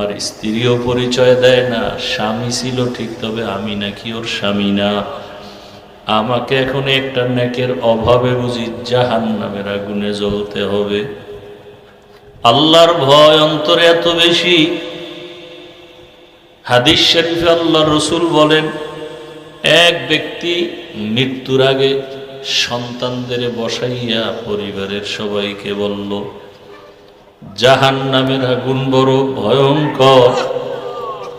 আর স্ত্রীও পরিচয় দেয় না, স্বামী ছিল ঠিক, তবে আমি নাকি ওর স্বামী না। আমাকে এখন একটা নেকের অভাবে বুঝি জাহান নামের আগুনে জ্বলতে হবে। আল্লাহর ভয় অন্তরে এত বেশি। হাদিস শরীফে আল্লাহ রসুল বলেন, এক ব্যক্তি মৃত্যুর আগে সন্তানদের বসাইয়া পরিবারের সবাইকে বলল জাহান নামের আগুন বড় ভয়ঙ্কর,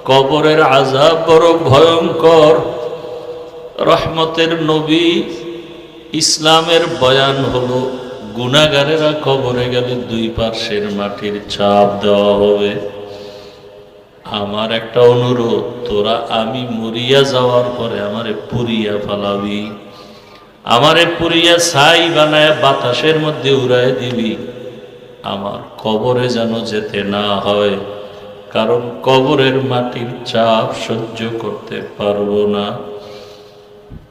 কবরের আজাব বড় ভয়ঙ্কর। রহমতের নবী ইসলামের বয়ান হলো গুনাগারেরা কবরে গেলে দুই পার্শ্বের মাটির চাপ দেওয়া হবে। আমার একটা অনুরোধ, তোরা আমি মরিয়া যাওয়ার পরে আমারে পুরিয়া ফালাবি। আমারে পুরিয়া ছাই বানায় বাতাসের মধ্যে উড়ায় দিবি। আমার কবরে যেন যেতে না হয়, কারণ কবরের মাটির চাপ সহ্য করতে পারব না।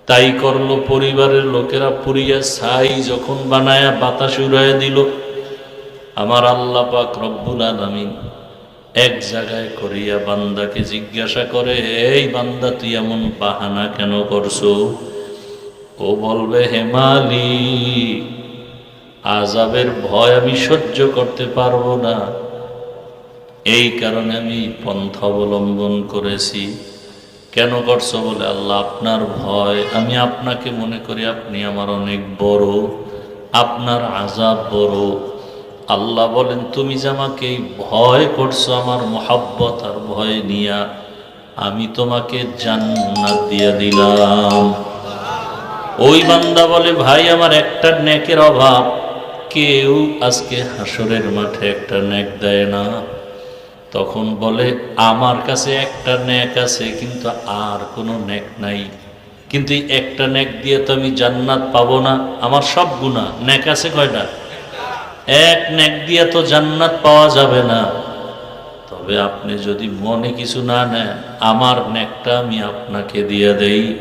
তাই করল পরিবারের লোকেরা পুরিয়া ছাই যখন বানায়া বাতাস উড়ায় দিল। আমার আল্লাহ পাক রব্বুল আলামিন এক জায়গায় করিয়া বান্দাকে জিজ্ঞাসা করে, এই বান্দা, তুই এমন বাহানা কেন করছ? ও বলবে হেমালি আজাবের ভয় আমি সহ্য করতে পারব না। এই কারণে আমি পন্থা অবলম্বন করেছি। কেন করছ বলে আল্লাহ আপনার ভয়। আমি আপনাকে মনে করি আপনি আমার অনেক বড়। আপনার আজাব বড়। আল্লাহ বলেন, তুমি যে আমাকে ভয় করছ, আমার মহাব্বত আর ভয় নিয়া, আমি তোমাকে জান্নাত দিয়ে দিলাম। ওই বান্দা বলে, ভাই, আমার একটা নেকের অভাব। কেউ আজকে হাসরের মাঠে একটা ন্যাক দেয় না। তখন বলে, আমার কাছে একটা নেক আছে, কিন্তু আর কোনো নেক নাই। কিন্তু একটা নেক দিয়ে তো আমি জান্নাত পাবো না। আমার সব গুণা নেক আছে কয়টা? এক নেক দিয়ে তো জান্নাত পাওয়া যাবে না। তবে আপনি যদি মনে কিছু না নেন, আমার নেকটা আমি আপনাকে দিয়ে দেই।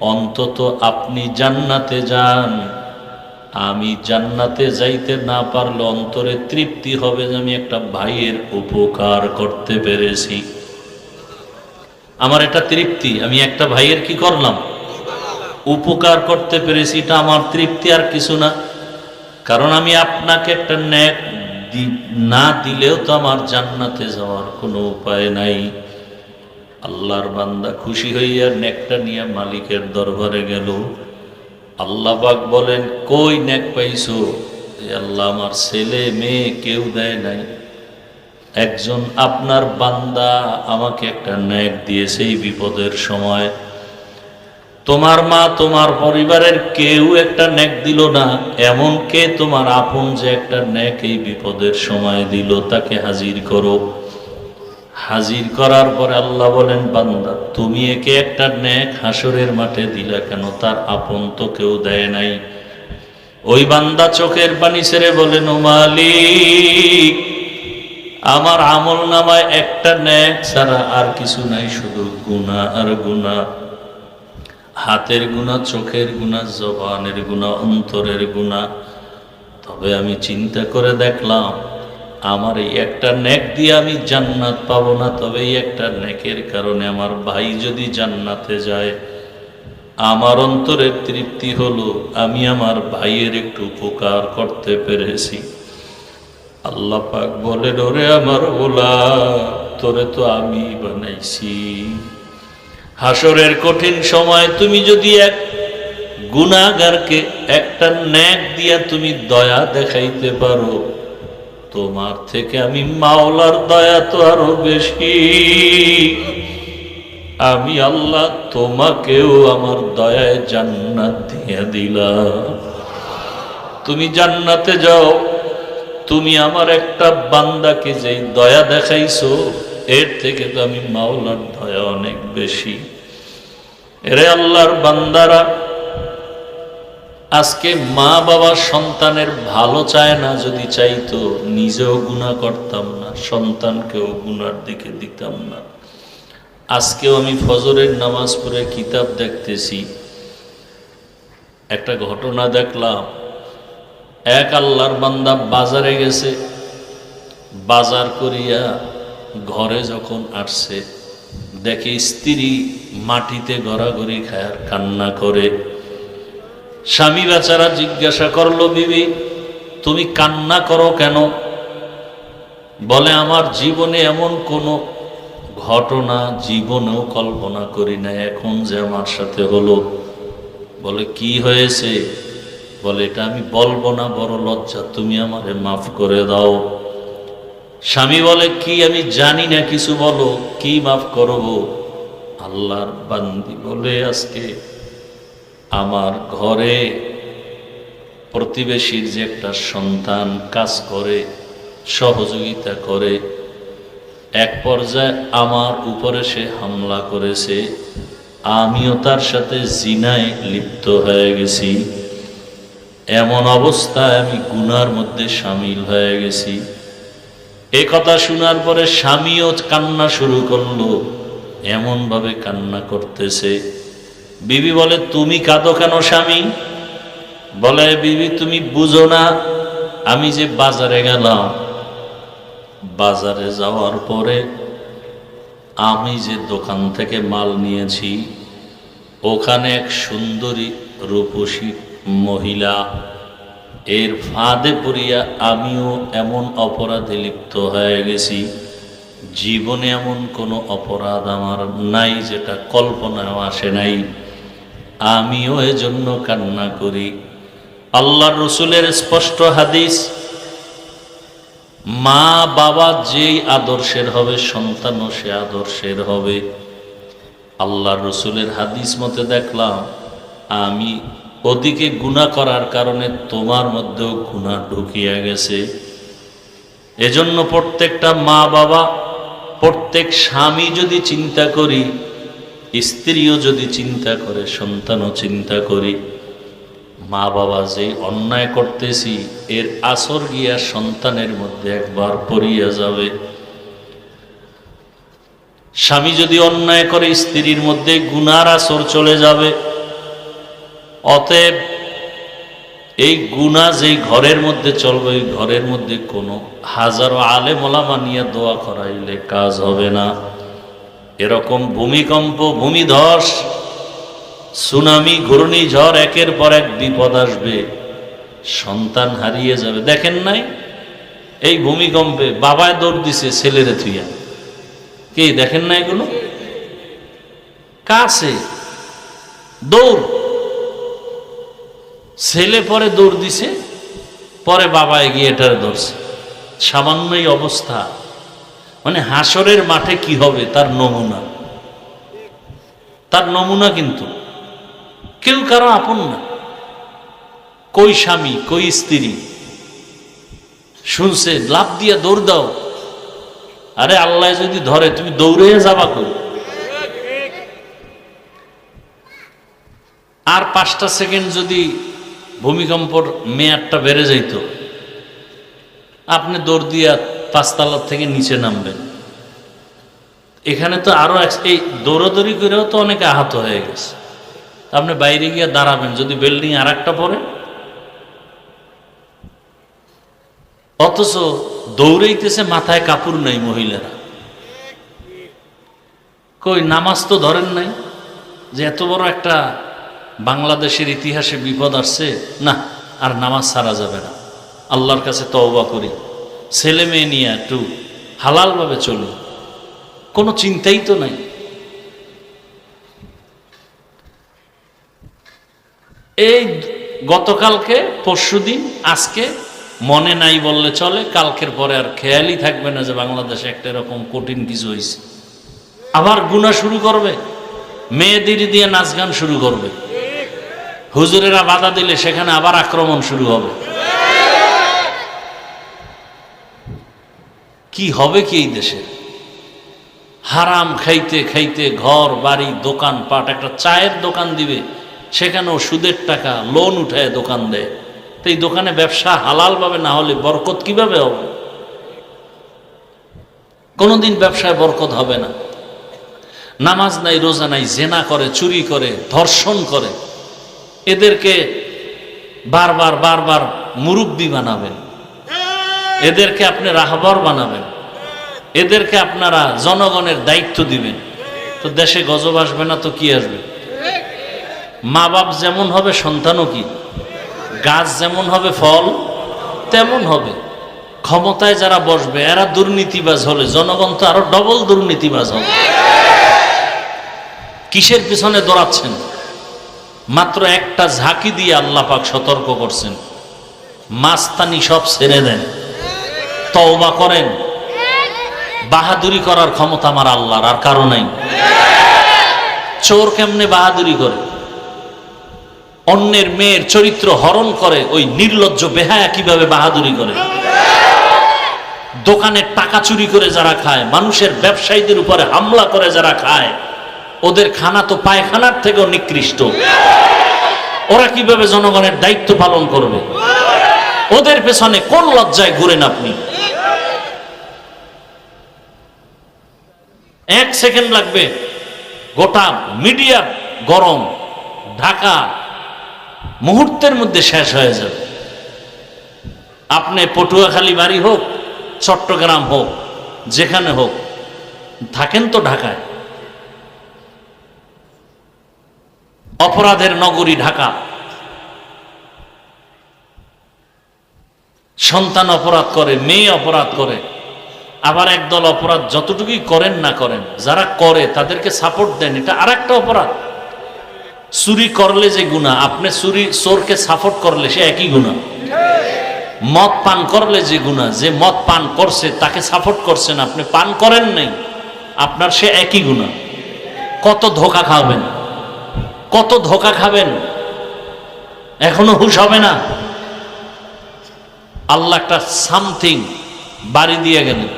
অন্তত আপনি জান্নাতে যান। আমি জান্নাতে যাইতে না পারলে অন্তরে তৃপ্তি হবে যে আমি একটা ভাইয়ের উপকার করতে পেরেছি। আমার এটা তৃপ্তি, আমি একটা ভাইয়ের কি করলাম? উপকার করতে পেরেছি, এটা আমার তৃপ্তি আর কিছু না। কারণ আমি আপনাকে একটা ন্যাক না দিলেও তো আমার জান্নাতে যাওয়ার কোনো উপায় নাই। আল্লাহর বান্দা খুশি হইয়া নেকটা নিয়ে মালিকের দরবারে গেল। আল্লাহ পাক বলেন, কই নেক পাইছো? আল্লাহ, আমার ছেলে, মেয়ে কেউ দেয় নাই। একজন আপনার বান্দা আমাকে একটা ন্যাক দিয়েছে এই বিপদের সময়। তোমার মা তোমার পরিবারের কেউ একটা ন্যাক দিল না এমন কে তোমার আপন যে একটা ন্যাক এই বিপদের সময় দিল, তাকে হাজির করো। হাজির করার পরে আল্লাহ বলেন, বান্দা, তুমি একে একটা ন্যাক হাসরের মাঠে দিলা কেন? তার আপন তো কেউ দেয় নাই। ওই বান্দা চোখের পানি ছেড়ে বলেন ও মালিক, আমার আমল নামায় একটা ন্যাক ছাড়া আর কিছু নাই, শুধু গুণা আর গুণা হাতের গুণা চোখের গুণা জবানের গুণা অন্তরের গুণা তবে আমি চিন্তা করে দেখলাম আমার এই একটা নেক দিয়ে আমি জান্নাত পাবো না, তবে এই একটা নেকের কারণে আমার ভাই যদি জান্নাতে যায়, আমার অন্তরের তৃপ্তি হলো, আমি আমার ভাইয়ের একটু উপকার করতে পেরেছি। আল্লাহ পাক বলেন, ওরে আমার ওলা তোরে তো আমি বানাইছি। হাসরের কঠিন সময় তুমি যদি এক গুণাগারকে একটা ন্যাক দিয়া তুমি দয়া দেখাইতে পারো তোমার থেকে আমি মাওলার দয়া তো আরও বেশি। আমি আল্লাহ তোমাকেও আমার দয়ায় জান্নাত দিয়ে দিলাম। তুমি জান্নাতে যাও। তুমি আমার একটা বান্দাকে যে দয়া দেখাইছো, এর থেকে তো আমি মাওলার দয়া অনেক বেশি। এরে আল্লাহর বান্দারা আজকে মা বাবা সন্তানের ভালো চায় না যদি চাইতো, নিজেও গুণা করতাম না, সন্তানকেও গুনার দিকে দিতাম না। আজকেও আমি ফজরের নামাজ পড়ে কিতাব দেখতেছি, একটা ঘটনা দেখলাম। এক আল্লাহর বান্দা বাজারে গেছে, বাজার করিয়া ঘরে যখন আসছে, দেখে স্ত্রী মাটিতে গড়াগড়ি খায়ার কান্না করে। স্বামী বেচারা জিজ্ঞাসা করল, বিবি, তুমি কান্না করো কেন? বলে, আমার জীবনে এমন কোনো ঘটনা জীবনেও কল্পনা করি না এখন যে আমার সাথে হলো। বলে, কি হয়েছে? বলে, এটা আমি বলব না, বড় লজ্জা, তুমি আমারে মাফ করে দাও। স্বামী বলে, কি আমি জানি না, কিছু বলো, কি মাফ করব? আল্লাহর বান্দি বলে, আজকে আমার ঘরে প্রতিবেশীর যে একটা সন্তান কাজ করে, সহযোগিতা করে, এক পর্যায়ে আমার উপরে সে হামলা করেছে, আমিও তার সাথে জিনায় লিপ্ত হয়ে গেছি, এমন অবস্থায় আমি গুনার মধ্যে সামিল হয়ে গেছি। এ কথা শোনার পরে স্বামীও কান্না শুরু করল, এমনভাবে কান্না করতেছে। বিবি বলে, তুমি কাঁদো কেন স্বামী? বলে, বিবি, তুমি বুঝো না, আমি যে বাজারে গেলাম। বাজারে যাওয়ার পরে আমি যে দোকান থেকে মাল নিয়েছি, ওখানে এক সুন্দরী রূপসী মহিলা। এর ফাঁদে পড়িয়া আমিও এমন অপরাধে লিপ্ত হয়ে গেছি। জীবনে এমন কোনো অপরাধ আমার নাই, যেটা কল্পনাও আসে নাই। আমিও এজন্য কান্না করি। আল্লাহ রসুলের স্পষ্ট হাদিস, মা বাবা যেই আদর্শের হবে সন্তানও সে আদর্শের হবে। আল্লাহ রসুলের হাদিস মতে দেখলাম, আমি ওদিকে গুণা করার কারণে তোমার মধ্যেও গুণা ঢুকিয়া গেছে। এজন্য প্রত্যেকটা মা বাবা, প্রত্যেক স্বামী যদি চিন্তা করি স্ত্রীও যদি চিন্তা করে, সন্তানও চিন্তা করি। মা বাবা যে অন্যায় করতেছি, এর আসর গিয়া সন্তানের মধ্যে একবার পড়িয়া যাবে। স্বামী যদি অন্যায় করে, স্ত্রীর মধ্যে গুনার আসর চলে যাবে। অতএব এই গুণা যেই ঘরের মধ্যে চলবে ঘরের মধ্যে কোনো হাজারো আলে মোলামা নিয়ে দোয়া করাইলে কাজ হবে না। এরকম ভূমিকম্প, ভূমিধস, সুনামি, ঘূর্ণিঝড়, একের পর এক বিপদ আসবে, সন্তান হারিয়ে যাবে। দেখেন নাই? এই ভূমিকম্পে বাবায় দৌড় দিছে ছেলেরে থুইয়া। কে, দেখেন না এগুলো কাছে? দৌড়। ছেলে পরে দৌড় দিছে, পরে বাবা এগিয়ে এটার ধরছে। সামান্যই অবস্থা। মানে হাসরের মাঠে কি হবে? তার নমুনা। তার নমুনা কিন্তু। কেউ কারও আপন না। কই স্বামী, কই স্ত্রী? শুনছে লাভ দিয়া দৌড় দাও। আরে আল্লাহ যদি ধরে, তুমি দৌড়ে যাবা কই? আর পাঁচটা সেকেন্ড যদি ভূমিকম্পর মেয়াদটা বেড়ে যাইত, আপনি দৌড় দিয়া পাঁচতলার থেকে নিচে নামবেন। এখানে তো আরও এই দৌড়াদৌড়ি করেও তো অনেকে আহত হয়ে গেছে। আপনি বাইরে গিয়ে দাঁড়াবেন, যদি বিল্ডিং আর একটা পরে অথচ দৌড়াইতেছে, মাথায় কাপড় নাই মহিলারা। কই, নামাজ তো ধরেন নাই। যে এত বড় একটা বাংলাদেশের ইতিহাসে বিপদ আসছে, না, আর নামাজ ছাড়া যাবে না। আল্লাহর কাছে তওবা করি। ছেলে মেয়ে নিয়ে একটু হালালভাবে চলুন কোনো চিন্তাই তো নাই। এই গতকালকে, পরশুদিন, আজকে মনে নাই বললে চলে, কালকের পরে আর খেয়ালই থাকবে না যে বাংলাদেশে একটা এরকম কঠিন কিছু হয়েছে আবার গুণা শুরু করবে মেয়েদের দিয়ে নাচ গান শুরু করবে। হুজুরেরা বাধা দিলে সেখানে আবার আক্রমণ শুরু হবে। কি হবে কি এই দেশে হারাম খাইতে খাইতে ঘর, বাড়ি, দোকান পাট, একটা চায়ের দোকান দিবে, সেখানেও সুদের টাকা, লোন উঠায় দোকান দেয়। তো এই দোকানে ব্যবসা হালালভাবে না হলে বরকত কীভাবে হবে? কোনোদিন ব্যবসায় বরকত হবে না। নামাজ নাই, রোজা নাই, জেনা করে, চুরি করে, ধর্ষণ করে। এদেরকে বারবার বারবার মুরব্বী বানাবেন। এদেরকে আপনি রাহবর বানাবেন। এদেরকে আপনারা জনগণের দায়িত্ব দিবেন। তো দেশে গজব আসবে না, তো কি আসবে? মা বাপ যেমন হবে, সন্তানও কি? গাছ যেমন হবে, ফল তেমন হবে। ক্ষমতায় যারা বসবে, এরা দুর্নীতিবাজ হলে, জনগণ তো আরও ডবল দুর্নীতিবাজ হবে। কিসের পিছনে দৌড়াচ্ছেন? মাত্র একটা ঝাঁকি দিয়ে আল্লাহ পাক সতর্ক করছেন। মাস্তানি সব ছেড়ে দেন। তওবা করেন। বাহাদুরি করার ক্ষমতা আমার আল্লাহর, আর কারও নাই। চোর কেমনে বাহাদুরি করে? অন্যের মেয়ের চরিত্র হরণ করে, ওই নির্লজ্জ বেহায়া কীভাবে বাহাদুরি করে? দোকানের টাকা চুরি করে যারা খায়, মানুষের ব্যবসায়ীদের উপরে হামলা করে যারা খায়, ওদের খানা তো পায়খানার থেকেও নিকৃষ্ট। ওরা কীভাবে জনগণের দায়িত্ব পালন করবে? ওদের পেছনে কোন লজ্জায় ঘুরেন আপনি? এক সেকেন্ড লাগবে। গোটা মিডিয়া গরম, ঢাকা মুহূর্তের মধ্যে শেষ হয়ে যাবে। আপনি পটুয়াখালী বাড়ি হোক, চট্টগ্রাম হোক, যেখানে হোক, থাকেন তো ঢাকায়। অপরাধের নগরী ঢাকা। সন্তান অপরাধ করে, মেয়ে অপরাধ করে, আবার একদল অপরাধ যতটুকুই করেন না করেন, যারা করে তাদেরকে সাপোর্ট দেন, এটা আর একটা অপরাধ। চুরি করলে যে গুণা আপনি চুরি, চোরকে সাপোর্ট করলে সে একই গুণা মদ পান করলে যে গুণা যে মদ পান করছে, তাকে সাপোর্ট করছেন, আপনি পান করেন নাই, আপনার সে একই গুণা কত ধোকা খাবেন, কত ধোকা খাবেন, এখনও হুশ হবে না। আল্লাহ একটা সামথিং বাড়ি দিয়ে গেলেন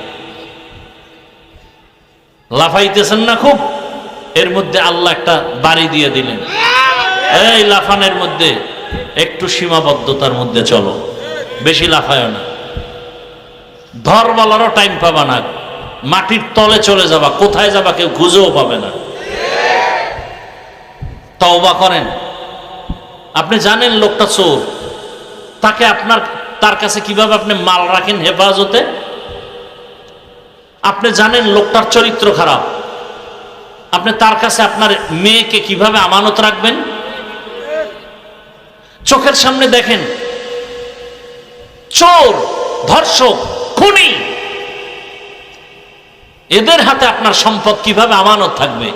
লাফাইতেছেন না খুব? এর মধ্যে আল্লাহ একটা বাড়ি দিয়ে দিলেন। এই লাফানের মধ্যে একটু সীমাবদ্ধতার মধ্যে চলো, বেশি লাফায় না। ধর বলারও টাইম পাবা না। মাটির তলে চলে যাবা, কোথায় যাবা কেউ খুঁজেও পাবে না। তওবা করেন। আপনি জানেন লোকটা চোর, তাকে আপনার তার কাছে কীভাবে আপনি মাল রাখেন হেফাজতে? আপনি জানেন লোকটার চরিত্র খারাপ। আপনি তার কাছে আপনার মেয়েকে কীভাবে আমানত রাখবেন? চোখের সামনে দেখেন, চোর, ধর্ষক, খুনি। এদের হাতে আপনার সম্পদ কীভাবে আমানত থাকবে?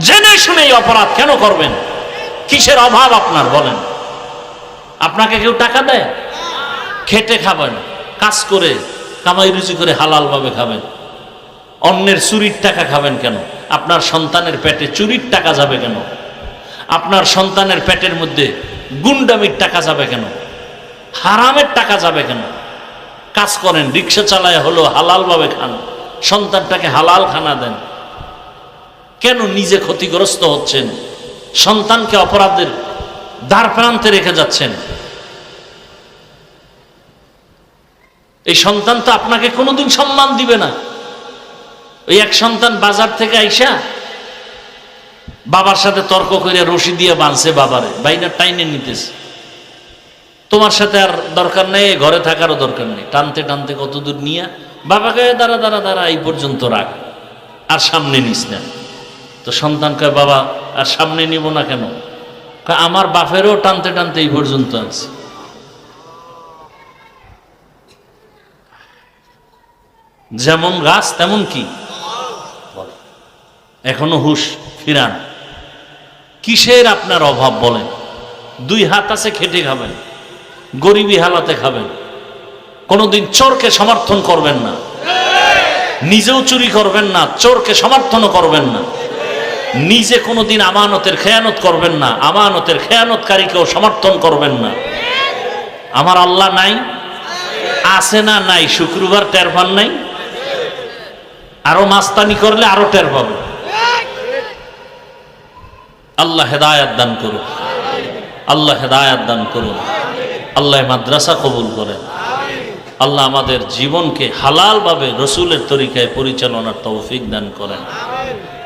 জেনে শুনে এই অপরাধ কেন করবেন? কিসের অভাব আপনার বলেন? আপনাকে কেউ টাকা দেয়? খেটে খাবেন, কাজ করে, কামাই রুচি করে হালাল ভাবে খাবেন। অন্যের চুরির টাকা খাবেন কেন? আপনার সন্তানের পেটে চুরির টাকা যাবে কেন? আপনার সন্তানের পেটের মধ্যে গুন্ডামির টাকা যাবে কেন? হারামের টাকা যাবে কেন? কাজ করেন, রিক্সা চালায় হলো হালাল ভাবে খান। সন্তানটাকে হালাল খানা দেন। কেন নিজে ক্ষতিগ্রস্ত হচ্ছেন? সন্তানকে অপরাধের দ্বার প্রান্তে রেখে যাচ্ছেন। এই সন্তান তো আপনাকে কোনোদিন সম্মান দিবে না। ওই এক সন্তান বাজার থেকে আইসা বাবার সাথে তর্ক করে রশি দিয়ে বাঁধছে বাবারে, বাইনা টাইনে নিতেছে। তোমার সাথে আর দরকার নেই, ঘরে থাকারও দরকার নেই। টানতে টানতে কত দূর নিয়ে বাবাকে দাঁড়া দাঁড়া দাঁড়া এই পর্যন্ত রাখ, আর সামনে নিস না। তো সন্তান কয়, বাবা, আর সামনে নিব না কেন? আমার বাপেরও টানতে টানতে এই পর্যন্ত আছে। যেমন গাছ, তেমন কি? এখনও হুশ, ফিরান। কিসের আপনার অভাব বলেন? দুই হাত আছে খেটে খাবেন, গরিবী হালাতে খাবেন। কোনোদিন চোরকে সমর্থন করবেন না। নিজেও চুরি করবেন না, চোরকে সমর্থনও করবেন না। নিজে কোনোদিন আমানতের খেয়ানত করবেন না। আমানতের খেয়ানতকারীকেও সমর্থন করবেন না। আমার আল্লাহ নাই? আছে না নাই? শুক্রবার টের পান নাই? আরও মাস্তানি করলে আরও টের পাবে। আল্লাহ হেদায়াত দান করুন আল্লাহ হেদায়াত দান করুন আল্লাহ মাদ্রাসা কবুল করেন আল্লাহ আমাদের জীবনকে হালালভাবে রসুলের তরিকায় পরিচালনার তৌফিক দান করেন।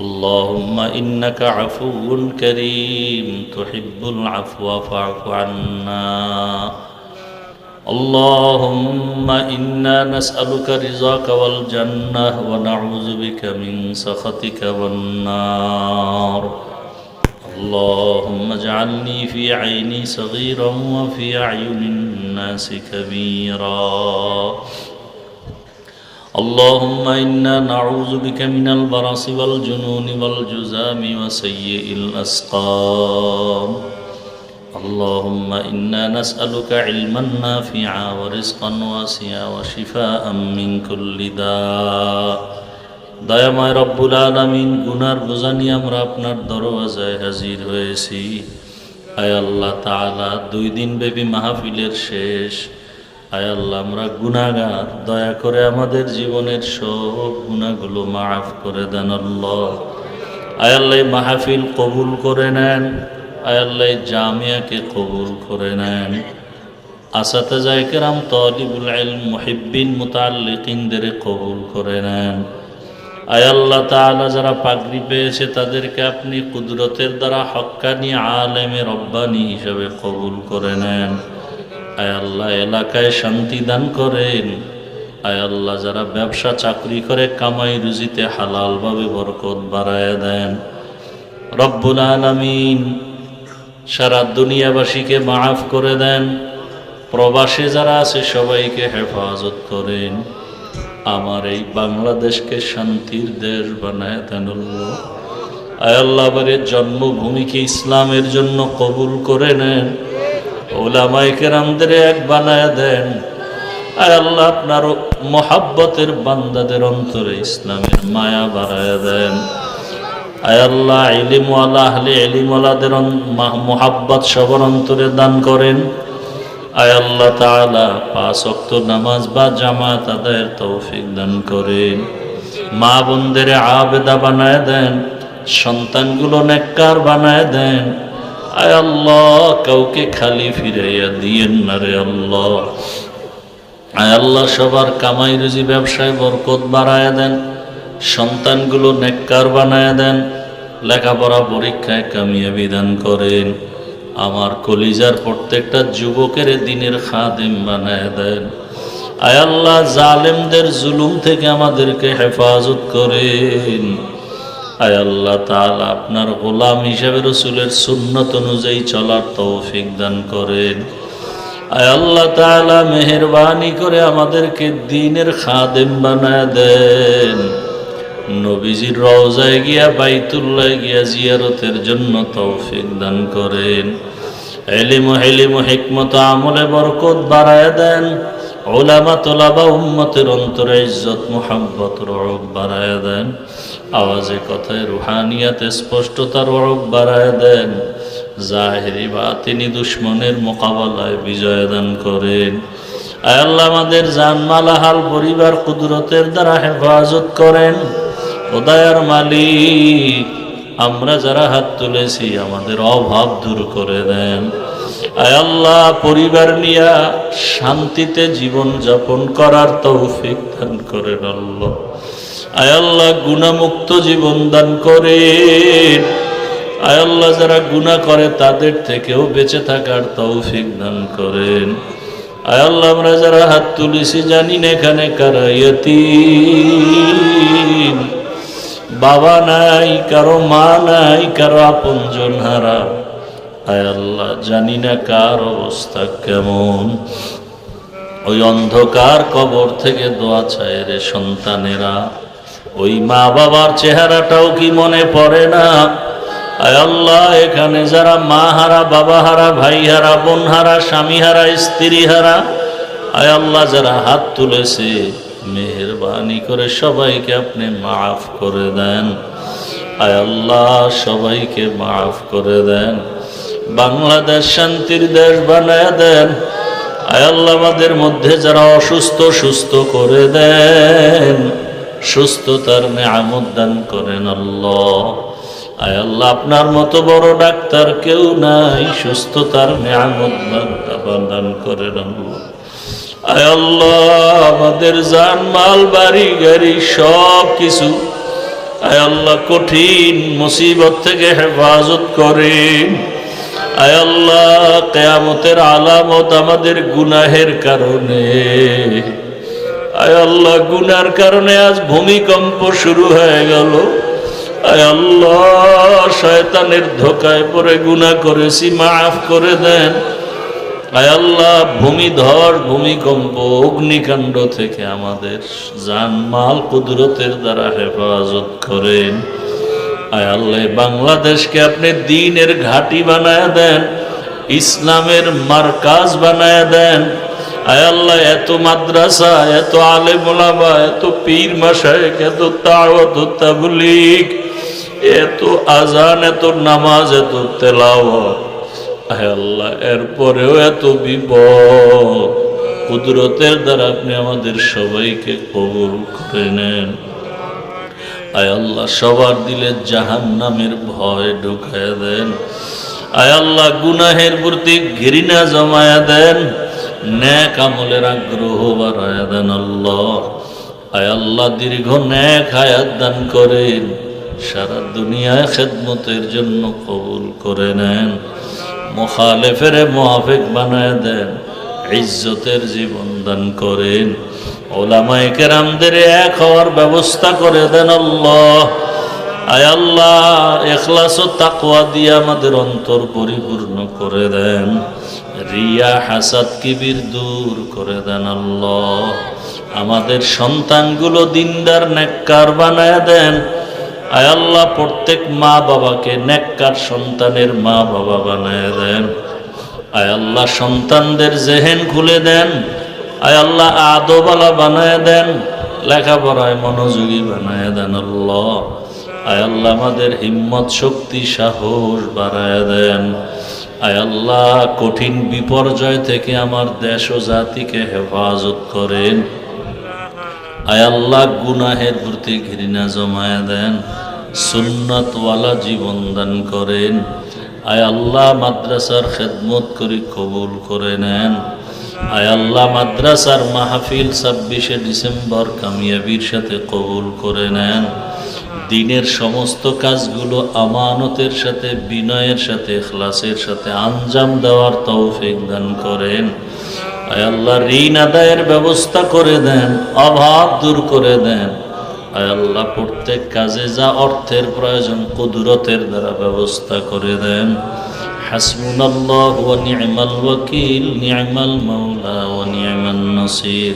اللهم إنك عفو كريم تحب العفو فاعف عنا. اللهم إنا نسألك رضاك والجنة ونعوذ بك من سخطك والنار. اللهم اجعلني في عيني صغيرا وفي أعين الناس كبيرا. اللهم إنا نعوذ بك من البرص والجنون والجزام وسيء الأسقام اللهم إنا نسألك علما نافعا ورزقا واسعا وشفاء من كل داء দয়াময় রব্বুল আলমিন গুনার বোঝানি আমরা আপনার দরওয়াজায় হাজির হয়েছি আয় আল্লাহ তাআলা দুই দিন ব্যাপী মাহফিলের শেষ আয় আল্লাহ, আমরা গুনাগার দয়া করে আমাদের জীবনের সব গুণাগুলো মাফ করে দেন আল্লাহ। আয় আল্লাহ মাহফিল কবুল করে নেন। আয় আল্লাহ জামিয়াকে কবুল করে নেন। আসাতে জায়কেরাম তলিবুল ইলম, মুহিব্বিন মুতাল্লিকিনদের কবুল করে নেন। আয় আল্লাহ তাআলা, যারা পাগড়ি পেয়েছে, তাদেরকে আপনি কুদরতের দ্বারা হক্কানি আলেমে রব্বানি হিসাবে কবুল করে নেন। আয় আল্লাহ এলাকায় শান্তি দান করেন। আয় আল্লাহ যারা ব্যবসা, চাকরি করে, কামাই রুজিতে হালালভাবে বরকত বাড়ায় দেন। রব্বুল আলামিন সারা দুনিয়াবাসীকে মাফ করে দেন। প্রবাসে যারা আছে, সবাইকে হেফাজত করেন। আমার এই বাংলাদেশকে শান্তির দেশ বানায় দেন আল্লাহ। জন্মভূমিকে ইসলামের জন্য কবুল করে নেন। ওলামাইকে রামদের এক বানায় দেন। আয় আল্লাহ আপনার মহাব্বতের বান্দাদের অন্তরে ইসলামের মায়া বাড়ায় দেন। আয় আল্লাহ ইলিমওয়ালা, আহলে ইলিমওয়ালাদের মোহাব্বত সবর অন্তরে দান করেন। আয় আল্লাহ তাআলা পাঁচ অক্ত নামাজ বা জামাত আদায়ের তৌফিক দান করেন। মা বোনদের আবেদা বানায় দেন, সন্তানগুলো নেককার বানায় দেন। আয় আল্লাহ, কাউকে খালি ফিরাইয়া দিয়েন না রে আল্লাহ। আয় আল্লাহ, সবার কামাই রুজি ব্যবসায় বরকত বাড়ায় দেন, সন্তানগুলো নেককার বানায় দেন, লেখাপড়া পরীক্ষায় কামিয়াবি দান করেন, আমার কলিজার প্রত্যেকটা যুবকের দিনের খাদেম বানায় দেন। আয় আল্লাহ, জালেমদের জুলুম থেকে আমাদেরকে হেফাজত করেন। আয় আল্লাহ তাআলা, আপনার গোলাম হিসাবে রসুলের সুন্নত অনুযায়ী চলার তৌফিক দান করেন। আয় আল্লাহ তাআলা, মেহরবানি করে আমাদেরকে দিনের খাদেম বানায় দেন। নবীজির রওজায় গিয়া বাইতুল্লাহ গিয়া জিয়ারতের জন্য তৌফিক দান করেন। এলিম হেলিম হিকমত আমলে বরকত বাড়ায় দেন। ওলামা, তোলাবা উম্মতের অন্তরে ইজ্জত মোহাম্মত রব বাড়ায় দেন। আওয়াজে কথায় রুহানিয়াতে স্পষ্টতার রব বাড়ায় দেন। জাহেরি বা তিনি দুশ্মনের মোকাবেলায় বিজয় দান করেন। আল্লাহ আমাদের জানমালাহাল পরিবার, কুদরতের দ্বারা হেফাজত করেন। ওদায়ার মালিক, আমরা যারা হাত তুলেছি, আমাদের অভাব দূর করে দেন। আল্লাহ, পরিবার নিয়া শান্তিতে জীবন যাপন করার তৌফিক দান করেন আল্লাহ। আয় আল্লাহ গুণামুক্ত জীবন দান করেন আয়াল্লাহ যারা গুণা করে, তাদের থেকেও বেঁচে থাকার তৌফিক দান করেন। আয়াল্লাহ আমরা যারা হাত তুলেছি, জানি না এখানে কারা ইয়তীম। বাবা নাই, কারও মা নাই, কারও আপনজন হারা। আয় আল্লাহ, জানি না কার অবস্থা কেমন। ওই অন্ধকার কবর থেকে দোয়া চায় রে সন্তানেরা। ওই মা বাবার চেহারাটাও কি মনে পড়ে না? আয় আল্লাহ, এখানে যারা মা হারা, বাবা হারা, ভাই হারা, বোন হারা, স্বামী হারা, স্ত্রী হারা, আয় আল্লাহ, যারা হাত তুলেছে, মেহরবানি করে সবাইকে আপনি মাফ করে দেন। আয় আল্লাহ, সবাইকে মাফ করে দেন। বাংলাদেশ শান্তির দেশ বানায় দেন। আয় আল্লাহ, আমাদের মধ্যে যারা অসুস্থ, সুস্থ করে দেন। সুস্থতার নেয়ামত দান করেন আল্লাহ। আয় আল্লাহ, আপনার মতো বড় ডাক্তার কেউ নাই, সুস্থতার নেয়ামত দান করেন আল্লাহ। আয় আল্লাহ, আমাদের জান, মাল, বাড়ি, গাড়ি, সব কিছু আয় আল্লাহ কঠিন মুসিবত থেকে হেফাজত করেন। আয় আল্লাহ, কেয়ামতের আলামত আমাদের গুনাহের কারণে। আয় আল্লাহ, গুনার কারণে আজ ভূমিকম্প শুরু হয়ে গেল। আয় আল্লাহ, শয়তানের ধোকায় পরে গুনাহ করেছি, মাফ করে দেন। আয় আল্লাহ, ভূমিধর, ভূমিকম্প, অগ্নিকাণ্ড থেকে আমাদের জানমাল কুদরতের দ্বারা হেফাজত করেন। আয় আল্লাহ বাংলাদেশকে আপনি দিনের ঘাটি বানায় দেন, ইসলামের মার্কাজ বানায় দেন আয় আল্লাহ, এত মাদ্রাসা, এত আলে মোলামা এত পীর মাসায়েক এত তাওয়াত তাবলিগ, এত আজান, এত নামাজ, এত তেলাওয়াত। আয় আল্লাহ, এরপরেও এত বিপদ। কুদরতের দ্বারা আপনি আমাদের সবাইকে কবুল করে নেন। আয় আল্লাহ, সবার দিলে জাহান নামের ভয় ঢুকায় দেন। আয় আল্লাহ, গুনাহের প্রতি ঘৃণা জমায়া দেন। ন্যাক আমলের আগ্রহ বাড়ায় দেন আল্লাহ। আয় আল্লাহ, দীর্ঘ ন্যাক হায়াত দান করেন। সারা দুনিয়ায় খেদমতের জন্য কবুল করে নেন। মোখালেফের মহাফেক বানায় দেন। ইজ্জতের জীবন দান করেন। ওলামায়ে কেরামদের এক হওয়ার ব্যবস্থা করে দেন আল্লাহ। আয় আল্লাহ, এখলাস ও দিয়ে আমাদের অন্তর পরিপূর্ণ করে দেন। রিয়া হাসাদ কিবির দূর করে দেন আল্লাহ। আমাদের সন্তানগুলো দিনদার নেককার বানায় দেন। আয় আল্লাহ, প্রত্যেক মা বাবাকে নেককার সন্তানের মা বাবা বানায় দেন। আয় আল্লাহ, সন্তানদের জেহেন খুলে দেন। আয় আল্লাহ আদোবালা বানায় দেন। লেখাপড়ায় মনোযোগী বানায় দেন আল্লাহ। আয় আল্লাহ, আমাদের হিম্মত, শক্তি, সাহস বাড়ায় দেন। আয় আল্লাহ, কঠিন বিপর্যয় থেকে আমার দেশ ও জাতিকে হেফাজত করেন। আয় আল্লাহ গুনাহের প্রতি ঘৃণা জমায় দেন। সুন্নতওয়ালা জীবন দান করেন। আয় আল্লাহ, মাদ্রাসার খেদমত করি কবুল করে নেন। আয় আল্লাহ, মাদ্রাসার মাহফিল ছাব্বিশে ডিসেম্বর কামিয়াবির সাথে কবুল করে নেন। দিনের সমস্ত কাজগুলো আমানতের সাথে বিনয়ের সাথে এখলাসের সাথে আঞ্জাম দেওয়ার তৌফিক দান করেন আয় আল্লাহ ঋণ আদায়ের ব্যবস্থা করে দেন অভাব দূর করে দেন আয় আল্লাহ প্রত্যেক কাজে যা অর্থের প্রয়োজন কুদরতের দ্বারা ব্যবস্থা করে দেন حسبنا الله ونعم الوكيل نعم المولى ونعم النصير